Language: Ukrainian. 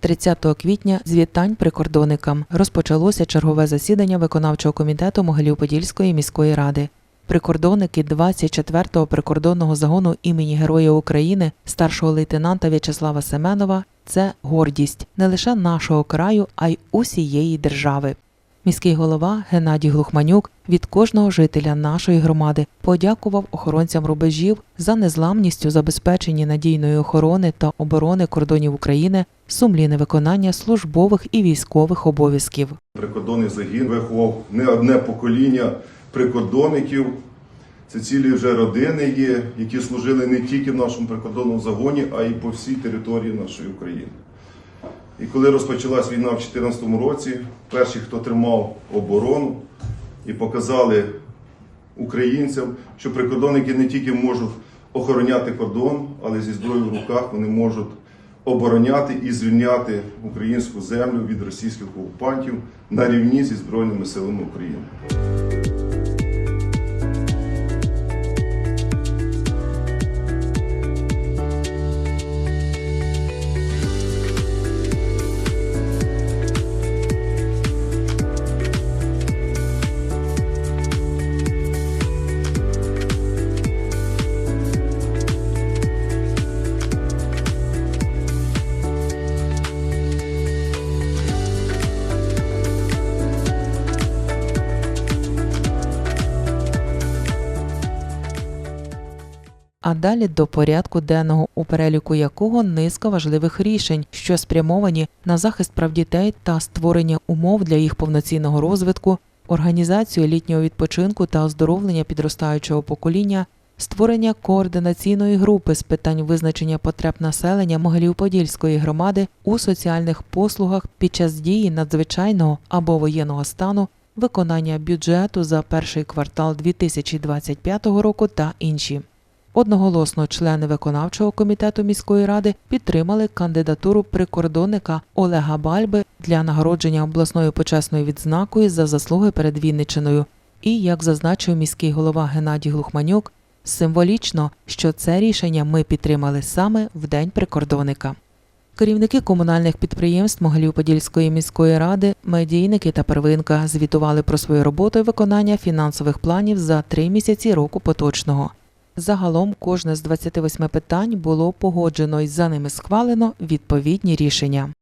30 квітня з вітань прикордонникам розпочалося чергове засідання виконавчого комітету Могилів-Подільської міської ради. Прикордонники 24-го прикордонного загону імені Героя України старшого лейтенанта В'ячеслава Семенова це гордість не лише нашого краю, а й усієї держави. Міський голова Геннадій Глухманюк від кожного жителя нашої громади подякував охоронцям рубежів за незламність у забезпеченні надійної охорони та оборони кордонів України, сумлінне виконання службових і військових обов'язків. Прикордонний загін виховав не одне покоління прикордонників. Це цілі вже родини є, які служили не тільки в нашому прикордонному загоні, а й по всій території нашої України. І коли розпочалась війна в 2014 році, перші, хто тримав оборону і показали українцям, що прикордонники не тільки можуть охороняти кордон, але зі зброєю в руках вони можуть обороняти і звільняти українську землю від російських окупантів на рівні зі Збройними силами України. А далі до порядку денного, у переліку якого низка важливих рішень, що спрямовані на захист прав дітей та створення умов для їх повноцінного розвитку, організацію літнього відпочинку та оздоровлення підростаючого покоління, створення координаційної групи з питань визначення потреб населення Могилів-Подільської громади у соціальних послугах під час дії надзвичайного або воєнного стану, виконання бюджету за перший квартал 2025 року та інші. Одноголосно члени виконавчого комітету міської ради підтримали кандидатуру прикордонника Олега Бальби для нагородження обласною почесною відзнакою за заслуги перед Вінниччиною. І, як зазначив міський голова Геннадій Глухманюк, символічно, що це рішення ми підтримали саме в День прикордонника. Керівники комунальних підприємств Могилів-Подільської міської ради, медійники та первинка звітували про свою роботу і виконання фінансових планів за три місяці року поточного. Загалом кожне з 28 питань було погоджено і за ними схвалено відповідні рішення.